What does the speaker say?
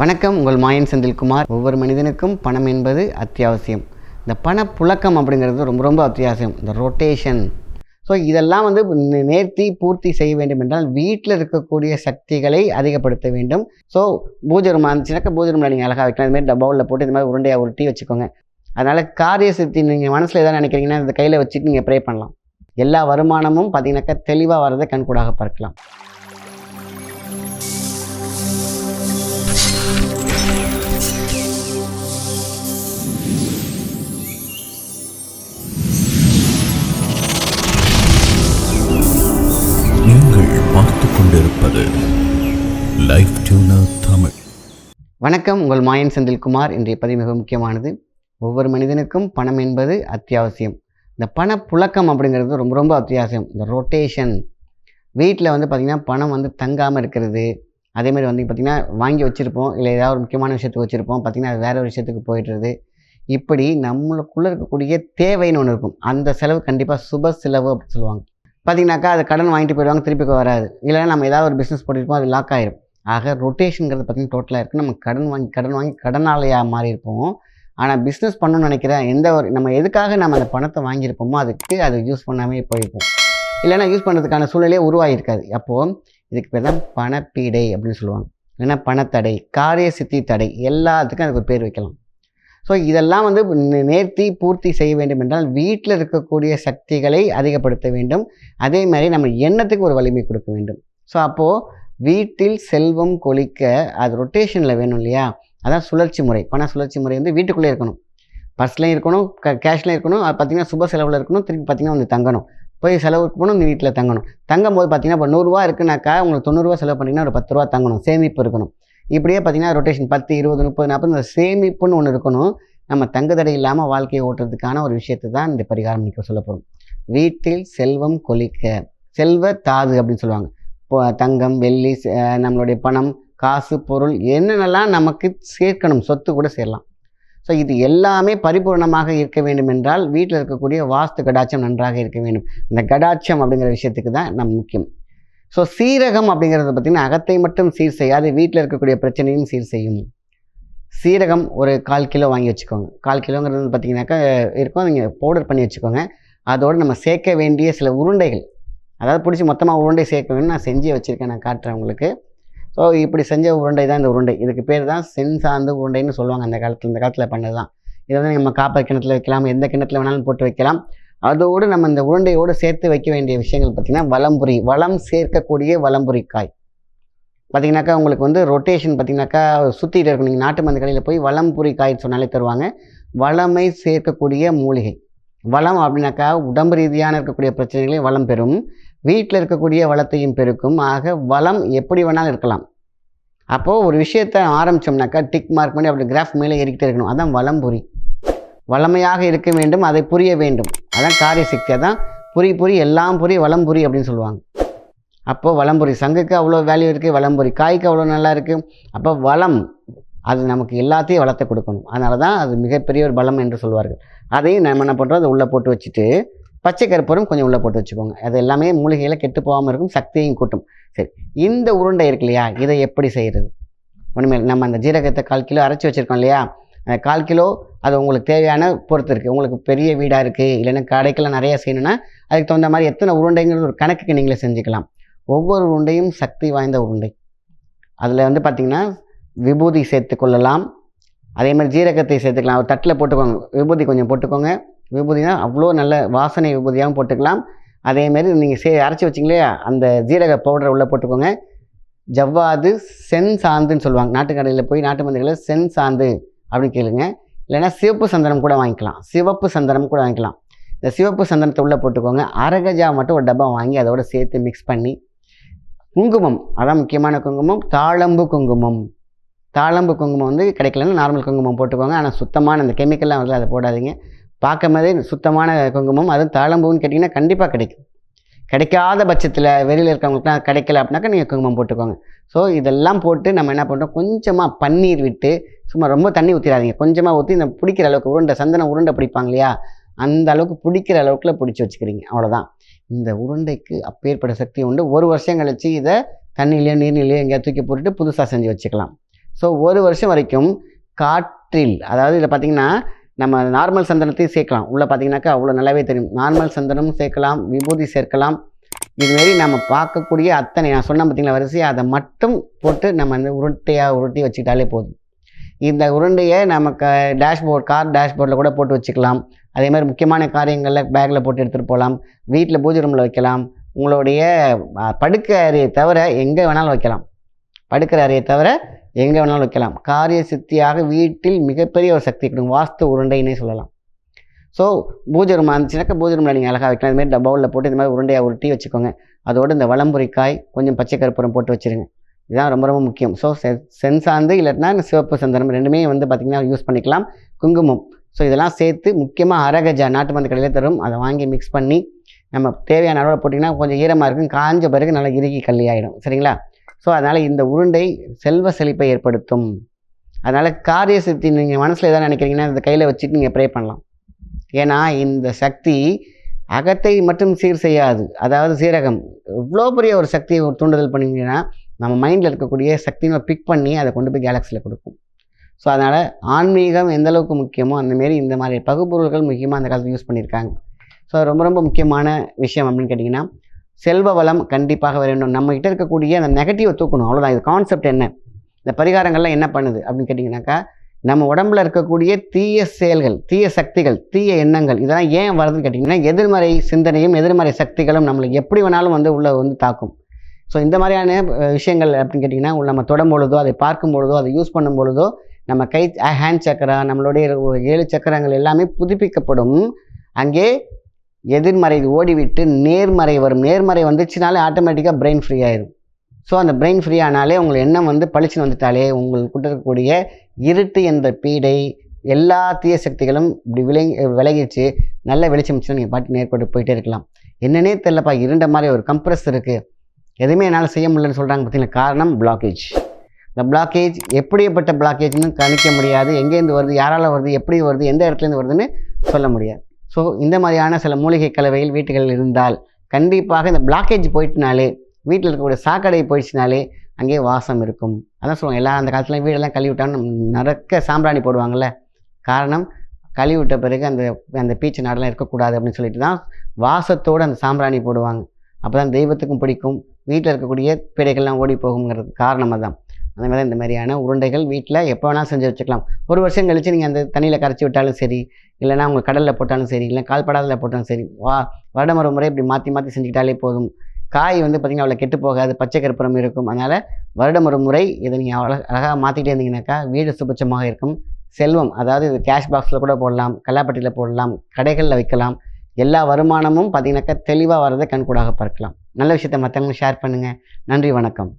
வணக்கம் உங்கள் மாயன் செந்தில்குமார். ஒவ்வொரு மனிதனுக்கும் பணம் என்பது அத்தியாவசியம். இந்த பணப்புழக்கம் அப்படிங்கிறது ரொம்ப ரொம்ப அத்தியாவசியம். இந்த ரொட்டேஷன் ஸோ இதெல்லாம் வந்து நேர்த்தி பூர்த்தி செய்ய வேண்டும் என்றால் வீட்டில் இருக்கக்கூடிய சக்திகளை அதிகப்படுத்த வேண்டும். ஸோ பூஜை ரூம் இருந்துச்சுனாக்கா பூஜை ரூமில் நீங்கள் அழகாக வைக்கலாம். இதுமாதிரி டப்பாவில் போட்டு இந்த மாதிரி உருண்டையாக உருட்டி வச்சுக்கோங்க. அதனால் காரிய சித்தி நீங்கள் மனசில் எதாவது நினைக்கிறீங்கன்னா இந்த கையில் வச்சுட்டு நீங்கள் ப்ரே பண்ணலாம். எல்லா வருமானமும் பார்த்தீங்கன்னாக்கா தெளிவாக வரதை கண்கூடாக பார்க்கலாம். கொண்டிருப்பது லைஃப் டியூனர் தமிழ். வணக்கம் உங்கள் மாயன் செந்தில்குமார். இன்றைய பதிவு மிக முக்கியமானது. ஒவ்வொரு மனிதனுக்கும் பணம் என்பது அத்தியாவசியம். இந்த பணப்புழக்கம் அப்படிங்கிறது ரொம்ப ரொம்ப அத்தியாவசியம். இந்த ரொட்டேஷன் வீட்டில் வந்து பார்த்திங்கன்னா பணம் வந்து தங்காமல் இருக்கிறது. அதேமாதிரி வந்து பார்த்திங்கன்னா வாங்கி வச்சுருப்போம். இல்லை ஏதாவது ஒரு முக்கியமான விஷயத்துக்கு வச்சுருப்போம். பார்த்திங்கன்னா அது வேறு ஒரு விஷயத்துக்கு போயிட்டுருது இப்படி நம்மளுக்குள்ளே இருக்கக்கூடிய தேவைன்னு ஒன்று இருக்கும். அந்த செலவு கண்டிப்பாக சுப செலவு அப்படின்னு சொல்லுவாங்க. பார்த்திங்கனாக்கா அது கடன் வாங்கிட்டு போயிடுவாங்க திருப்பி வராது. இல்லைன்னா நம்ம ஏதாவது ஒரு பிஸ்னஸ் போட்டிருப்போம் அது லாக் ஆகிடும் ஆக ரொட்டேஷனுங்கிறது பார்த்தீங்கன்னா டோட்டலாக இருக்குது நம்ம கடன் வாங்கி கடன் வாங்கி கடனாலையாக மாறி இருப்போம் ஆனால் பிஸ்னஸ் பண்ணணும்னு நினைக்கிற எந்த ஒரு நம்ம எதுக்காக நம்ம அந்த பணத்தை வாங்கியிருப்போமோ அதுக்கு அதை யூஸ் பண்ணாமே போயிருப்போம். இல்லைன்னா யூஸ் பண்ணுறதுக்கான சூழ்நிலையே உருவாகிருக்காது அப்போது இதுக்கு பேர் தான் பணப்பீடை அப்படின்னு சொல்லுவாங்க. இல்லைன்னா பணத்தடை காரிய சித்தி தடை எல்லாத்துக்கும் அதுக்கு ஒரு பேர் வைக்கலாம். ஸோ இதெல்லாம் வந்து நேர்த்தி பூர்த்தி செய்ய வேண்டும் என்றால் வீட்டில் இருக்கக்கூடிய சக்திகளை அதிகப்படுத்த வேண்டும். அதே மாதிரி நம்ம எண்ணத்துக்கு ஒரு வலிமை கொடுக்க வேண்டும். ஸோ அப்போது வீட்டில் செல்வம் கொளிக்க அது ரொட்டேஷனில் வேணும் இல்லையா? அதான் சுழற்சி முறை. பண சுழற்சி முறை வந்து வீட்டுக்குள்ளே இருக்கணும். பர்ஸ்லையும் இருக்கணும் க கேஷ்லையும் இருக்கணும். அது பார்த்தீங்கன்னா சுப செலவில் இருக்கணும். திருப்பி பார்த்தீங்கன்னா வந்து தங்கணும். போய் செலவுக்கு போகணும் நீ வீட்டில் தங்கணும். தங்கும் போது பார்த்தீங்கன்னா இப்போ நூறுரூவா இருக்குனாக்கா உங்களுக்கு தொண்ணூறுரூவா செலவு பண்ணிங்கன்னா ஒரு பத்து ரூபா தங்கணும். சேமிப்பு இருக்கணும். இப்படியே பார்த்தீங்கன்னா ரொட்டேஷன் பத்து இருபது முப்பது நாற்பது இந்த சேமிப்புன்னு ஒன்று இருக்கணும். நம்ம தங்குதடை இல்லாமல் வாழ்க்கையை ஓட்டுறதுக்கான ஒரு விஷயத்தை தான் இந்த பரிகாரம் நிற்க சொல்ல போகிறோம் வீட்டில் செல்வம் கொளிக்க செல்வ தாது அப்படின்னு சொல்லுவாங்க. இப்போ தங்கம் வெள்ளி நம்மளுடைய பணம் காசு பொருள் என்னென்னலாம் நமக்கு சேர்க்கணும். சொத்து கூட சேரலாம். ஸோ இது எல்லாமே பரிபூர்ணமாக இருக்க வேண்டும் என்றால் வீட்டில் இருக்கக்கூடிய வாஸ்து கடாட்சம் நன்றாக இருக்க வேண்டும். இந்த கடாட்சம் அப்படிங்கிற விஷயத்துக்கு தான் நம் முக்கியம். ஸோ சீரகம் அப்படிங்கிறத பார்த்திங்கன்னா அகத்தை மட்டும் சீர் செய்யாது வீட்டில் இருக்கக்கூடிய பிரச்சனையும் சீர் செய்யும். சீரகம் ஒரு கால் கிலோ வாங்கி வச்சுக்கோங்க. கால் கிலோங்கிறது வந்து பார்த்தீங்கன்னாக்கா இருக்கும். நீங்கள் பவுடர் பண்ணி வச்சுக்கோங்க. அதோடு நம்ம சேர்க்க வேண்டிய சில உருண்டைகள் அதாவது பிடிச்சி மொத்தமாக உருண்டை சேர்க்க நான் செஞ்சு வச்சுருக்கேன். நான் காட்டுறேன் உங்களுக்கு. ஸோ இப்படி செஞ்ச உருண்டை தான் இந்த உருண்டை. இதுக்கு பேர் தான் சென் சார்ந்த உருண்டைன்னு சொல்லுவாங்க அந்த காலத்தில் இந்த காலத்தில் பண்ணது தான் இதை வந்து நம்ம காப்பர் கிணத்துல வைக்கலாம் எந்த கிணத்துல வேணாலும் போட்டு வைக்கலாம். அதோடு நம்ம இந்த உருண்டையோடு சேர்த்து வைக்க வேண்டிய விஷயங்கள் பார்த்திங்கன்னா வலம்புரி வளம் சேர்க்கக்கூடிய வலம்புரி காய் பார்த்தீங்கன்னாக்கா உங்களுக்கு வந்து ரொட்டேஷன் பார்த்தீங்கன்னாக்கா சுற்றிட்டு இருக்கும் நீங்கள் நாட்டு மருந்து கடையில் போய் வளம்புரி காய் சொன்னாலே தருவாங்க. வளமை சேர்க்கக்கூடிய மூலிகை. வளம் அப்படின்னாக்கா உடம்பு ரீதியான இருக்கக்கூடிய பிரச்சனைகளை வளம் பெறும். வீட்டில் இருக்கக்கூடிய வளத்தையும் பெருக்கும். ஆக வளம் எப்படி வேணாலும் இருக்கலாம். அப்போது ஒரு விஷயத்தை ஆரம்பித்தோம்னாக்கா டிக் மார்க் பண்ணி அப்படி கிராஃப் மேலே ஏறிக்கிட்டே இருக்கணும். அதான் வளம்புரி. வளமையாக இருக்க வேண்டும் அதை புரிய வேண்டும். அதான் காரிய சக்தி தான். புரி புரி எல்லாம் புரி வளம்புரி அப்படின்னு சொல்லுவாங்க. அப்போது வளம்புரி சங்குக்கு அவ்வளோ வேல்யூ இருக்குது வளம்புரி காய்க்கு அவ்வளோ நல்லா இருக்குது அப்போ வளம் அது நமக்கு எல்லாத்தையும் வளர்த்து கொடுக்கணும். அதனால தான் அது மிகப்பெரிய ஒரு பலம் என்று சொல்வார்கள். அதையும் நம்ம என்ன பண்ணுறோம் அதை உள்ளே போட்டு வச்சுட்டு பச்சை கருப்பரும் கொஞ்சம் உள்ளே போட்டு வச்சுக்கோங்க. அது எல்லாமே மூலிகையில் கெட்டு போகாமல் இருக்கும் சக்தியையும் கூட்டும். சரி இந்த உருண்டை இருக்கு இல்லையா? இதை எப்படி செய்கிறது ஒன்றுமே இல்லை. நம்ம அந்த ஜீரகத்தை கால் கிலோ அரைச்சி வச்சுருக்கோம் இல்லையா? கால் கிலோ அது உங்களுக்கு தேவையான பொறுத்து இருக்குது உங்களுக்கு பெரிய வீடாக இருக்குது இல்லைன்னா கடைக்கெல்லாம் நிறையா செய்யணும்னா அதுக்கு தகுந்த மாதிரி எத்தனை உருண்டைங்கிறது ஒரு கணக்குக்கு நீங்களே செஞ்சுக்கலாம். ஒவ்வொரு உருண்டையும் சக்தி வாய்ந்த உருண்டை. அதில் வந்து பார்த்திங்கன்னா விபூதி சேர்த்து கொள்ளலாம். அதே மாதிரி ஜீரகத்தை சேர்த்துக்கலாம். ஒரு தட்டில் போட்டுக்கோங்க. விபூதி கொஞ்சம் போட்டுக்கோங்க. விபூதினா அவ்வளோ நல்ல வாசனை விபூதியாகவும் போட்டுக்கலாம். அதேமாரி நீங்கள் சே அரைச்சி வச்சிங்களே அந்த ஜீரக பவுடரை உள்ளே போட்டுக்கோங்க. ஜவ்வாது சென் சாந்துன்னு சொல்லுவாங்க. நாட்டுக்கடையில் போய் நாட்டு மந்திரிகளில் சென் சாந்து அப்படின்னு கேளுங்க. இல்லைன்னா சிவப்பு சந்தனம் கூட வாங்கிக்கலாம். சிவப்பு சந்தனம் கூட வாங்கிக்கலாம். இந்த சிவப்பு சந்தனத்தை உள்ளே போட்டுக்கோங்க. அரகஜா மட்டும் ஒரு டப்பா வாங்கி அதோட சேர்த்து மிக்ஸ் பண்ணி குங்குமம். அதான் முக்கியமான குங்குமம். தாழம்பு குங்குமம். தாழம்பு குங்குமம் வந்து கிடைக்கலன்னா நார்மல் குங்குமம் போட்டுக்கோங்க. ஆனால் சுத்தமான அந்த கெமிக்கல்லாம் வந்து அதை போடாதீங்க. பார்க்கும் போதே சுத்தமான குங்குமம். அதுவும் தாழம்பூன்னு கேட்டிங்கன்னா கண்டிப்பாக கிடைக்கும். கிடைக்காத பட்சத்தில் வெளியில் இருக்கிறவங்களுக்குலாம் கிடைக்கல அப்படின்னாக்கா நீங்கள் குங்குமம் போட்டுக்கோங்க. ஸோ இதெல்லாம் போட்டு நம்ம என்ன பண்ணுறோம் கொஞ்சமாக பன்னீர் விட்டு சும்மா ரொம்ப தண்ணி ஊற்றிடாதீங்க கொஞ்சமாக ஊற்றி இந்த பிடிக்கிற அளவுக்கு உருண்டை சந்தனம் உருண்டை பிடிப்பாங்க இல்லையா? அந்த அளவுக்கு பிடிக்கிற அளவுக்குல பிடிச்சி வச்சுக்கிறீங்க. அவ்வளோதான் இந்த உருண்டைக்கு அப்பேற்பட்ட சக்தி உண்டு. ஒரு வருஷம் கழிச்சு இதை தண்ணியிலையோ நீர்நிலையோ எங்கேயா தூக்கி போட்டுட்டு புதுசாக செஞ்சு வச்சுக்கலாம். ஸோ ஒரு வருஷம் வரைக்கும் காற்றில் அதாவது இதில் பார்த்தீங்கன்னா நம்ம நார்மல் சந்தனத்தையும் சேர்க்கலாம். உள்ளே பார்த்தீங்கன்னாக்கா அவ்வளோ நல்லாவே தெரியும். நார்மல் சந்தனமும் சேர்க்கலாம் விபூதி சேர்க்கலாம். இதுமாரி நம்ம பார்க்கக்கூடிய அத்தனை நான் சொன்ன பார்த்தீங்களா வரிசையாக அதை மட்டும் போட்டு நம்ம அந்த உருட்டையாக உருட்டி வச்சுக்கிட்டாலே போதும். இந்த உருண்டையை நமக்கு டேஷ்போர்ட் கார் டேஷ்போர்டில் கூட போட்டு வச்சுக்கலாம். அதே மாதிரி முக்கியமான காரியங்களில் பேக்கில் போட்டு எடுத்துகிட்டு போகலாம். வீட்டில் பூஜை ரூமில் வைக்கலாம். உங்களுடைய படுக்கை அறையை தவிர எங்கே வேணாலும் வைக்கலாம். படுக்கிற அறையை தவிர எங்கே வேணாலும் வைக்கலாம். காரிய சித்தியாக வீட்டில் மிகப்பெரிய ஒரு சக்தி கொடுக்கும். வாஸ்து உருண்டைன்னே சொல்லலாம். ஸோ பூஜை ரூம் இருந்துச்சுனாக்கா பூஜை ரூமில் நீங்கள் அழகாக வைக்கலாம். இதுமாதிரி டபவுலில் போட்டு இந்த மாதிரி உருண்டையாக உருட்டி வச்சுக்கோங்க. அதோடு இந்த வளம்புரிக்காய் கொஞ்சம் பச்சை கருப்புரம் போட்டு வச்சுருங்க. இதுதான் ரொம்ப ரொம்ப முக்கியம். ஸோ செ சென்சாந்து இல்லைன்னா சிவப்பு சந்தனம் ரெண்டுமே வந்து பார்த்திங்கன்னா யூஸ் பண்ணிக்கலாம். குங்குமம். ஸோ இதெல்லாம் சேர்த்து முக்கியமாக அரகஜா நாட்டு மருந்து கடையில் தரும். அதை வாங்கி மிக்ஸ் பண்ணி நம்ம தேவையான அளவில் போட்டிங்கன்னா கொஞ்சம் ஈரமாக இருக்கும். காஞ்ச பிறகு நல்லா இறுகி கள்ளி ஆகிடும் சரிங்களா? ஸோ அதனால் இந்த உருண்டை செல்வ செழிப்பை ஏற்படுத்தும். அதனால் காரிய சித்தி நீங்கள் மனசில் எதாவது நினைக்கிறீங்கன்னா இந்த கையில் வச்சுட்டு நீங்கள் ப்ரே பண்ணலாம். ஏன்னா இந்த சக்தி அகத்தை மட்டும் சீர் செய்யாது. அதாவது சீரகம். இவ்வளோ பெரிய ஒரு சக்தியை ஒரு தூண்டுதல் பண்ணிங்கன்னா நம்ம மைண்டில் இருக்கக்கூடிய சக்தியை பிக் பண்ணி அதை கொண்டு போய் கேலக்ஸியில் கொடுக்கும். ஸோ அதனால் ஆன்மீகம் எந்த அளவுக்கு முக்கியமோ அந்தமாரி இந்த மாதிரி பகுப்பொருள்கள் முக்கியமாக அந்த காலத்தில் யூஸ் பண்ணியிருக்காங்க ஸோ ரொம்ப ரொம்ப முக்கியமான விஷயம் அப்படின்னு கேட்டிங்கன்னா செல்வ வளம் கண்டிப்பாக வேண்டும் நம்மகிட்ட இருக்கக்கூடிய அந்த நெகட்டிவை தூக்கணும். அவ்வளோதான் இது கான்செப்ட் என்ன? இந்த பரிகாரங்கள்லாம் என்ன பண்ணுது அப்படின்னு கேட்டிங்கனாக்கா நம்ம உடம்புல இருக்கக்கூடிய தீய செயல்கள் தீய சக்திகள் தீய எண்ணங்கள் இதெல்லாம் ஏன் வருதுன்னு கேட்டிங்கன்னா எதிர்மறை சிந்தனையும் எதிர்மறை சக்திகளும் நம்மளை எப்படி வேணாலும் வந்து உள்ளே வந்து தாக்கும். ஸோ இந்த மாதிரியான விஷயங்கள் அப்படின்னு கேட்டிங்கன்னா நம்ம தொடும் பொழுதோ அதை பார்க்கும் பொழுதோ அதை யூஸ் பண்ணும் பொழுதோ நம்ம கை ஹேண்ட் சக்கரா நம்மளுடைய ஒரு ஏழு சக்கரங்கள் எல்லாமே புதுப்பிக்கப்படும். அங்கே எதிர்மறை ஓடிவிட்டு நேர்மறை வரும். நேர்மறை வந்துச்சுனாலே ஆட்டோமேட்டிக்காக பிரெயின் ஃப்ரீ ஆயிடும் ஸோ அந்த பிரெயின் ஃப்ரீ ஆனாலே உங்கள் எண்ணம் வந்து பளிச்சுன்னு வந்துட்டாலே உங்களுக்கு இருக்கக்கூடிய இருட்டு என்ற பீடை எல்லா தீய சக்திகளும் இப்படி விலகி விலகிச்சு நல்ல வெளிச்சம் நீங்கள் பாட்டு நேர்கொண்டு போயிட்டே இருக்கலாம். என்னன்னே தெரிலப்பா இருண்ட மாதிரி ஒரு கம்ப்ரஸ் இருக்குது எதுவுமே என்னால் செய்ய முடியலன்னு சொல்கிறாங்க பார்த்தீங்கன்னா காரணம் பிளாக்கேஜ் இந்த பிளாக்கேஜ் எப்படிப்பட்ட பிளாக்கேஜ்னு கணிக்க முடியாது. எங்கேருந்து வருது யாரால் வருது எப்படி வருது எந்த இடத்துலேருந்து வருதுன்னு சொல்ல முடியாது. ஸோ இந்த மாதிரியான சில மூலிகை கலவையில் வீட்டுகளில் இருந்தால் கண்டிப்பாக இந்த பிளாக்கேஜ் போயிட்டுனாலே வீட்டில் இருக்கக்கூடிய சாக்கடை போயிடுச்சுனாலே அங்கே வாசம் இருக்கும். அதான் சொல்லுவாங்க. எல்லா அந்த காலத்துல வீடெல்லாம் கழுவி விட்டான்னு நரக்க சாம்பிராணி போடுவாங்கள்ல காரணம் கழுவி விட்ட பிறகு அந்த அந்த பீச்சு நாடெல்லாம் இருக்கக்கூடாது அப்படின்னு சொல்லிட்டு தான் வாசத்தோடு அந்த சாம்பிராணி போடுவாங்க. அப்போ தான் தெய்வத்துக்கும் பிடிக்கும். வீட்டில் இருக்கக்கூடிய பிடைகள்லாம் ஓடி போகுங்கிறது காரணமாக தான் அதே மாதிரி இந்த மாதிரியான உருண்டைகள் வீட்டில் எப்போ வேணாலும் செஞ்சு வச்சுக்கலாம். ஒரு வருஷம் கழித்து நீங்கள் அந்த தண்ணியில் கரைச்சி விட்டாலும் சரி இல்லைனா உங்கள் கடலில் போட்டாலும் சரி இல்லை கால்படாதில் போட்டாலும் சரி வா வருடம் ஒரு முறை இப்படி மாற்றி மாற்றி செஞ்சுக்கிட்டாலே போதும். காய் வந்து பார்த்திங்கன்னா அவ்வளோ கெட்டு போகாது பச்சை கருப்புறம் இருக்கும். அதனால் வருடம் ஒரு முறை இதை நீங்கள் அழ அழகாக மாற்றிட்டே இருந்தீங்கன்னாக்கா வீடு சுபட்சமாக இருக்கும். செல்வம் அதாவது இது கேஷ் பாக்ஸில் கூட போடலாம் கல்லாப்பட்டியில் போடலாம் கடைகளில் வைக்கலாம். எல்லா வருமானமும் பார்த்தீங்கன்னாக்கா தெளிவாக வர்றதை கண்கூடாக பார்க்கலாம். நல்ல விஷயத்தை மற்றவங்களும் ஷேர் பண்ணுங்கள் நன்றி வணக்கம்.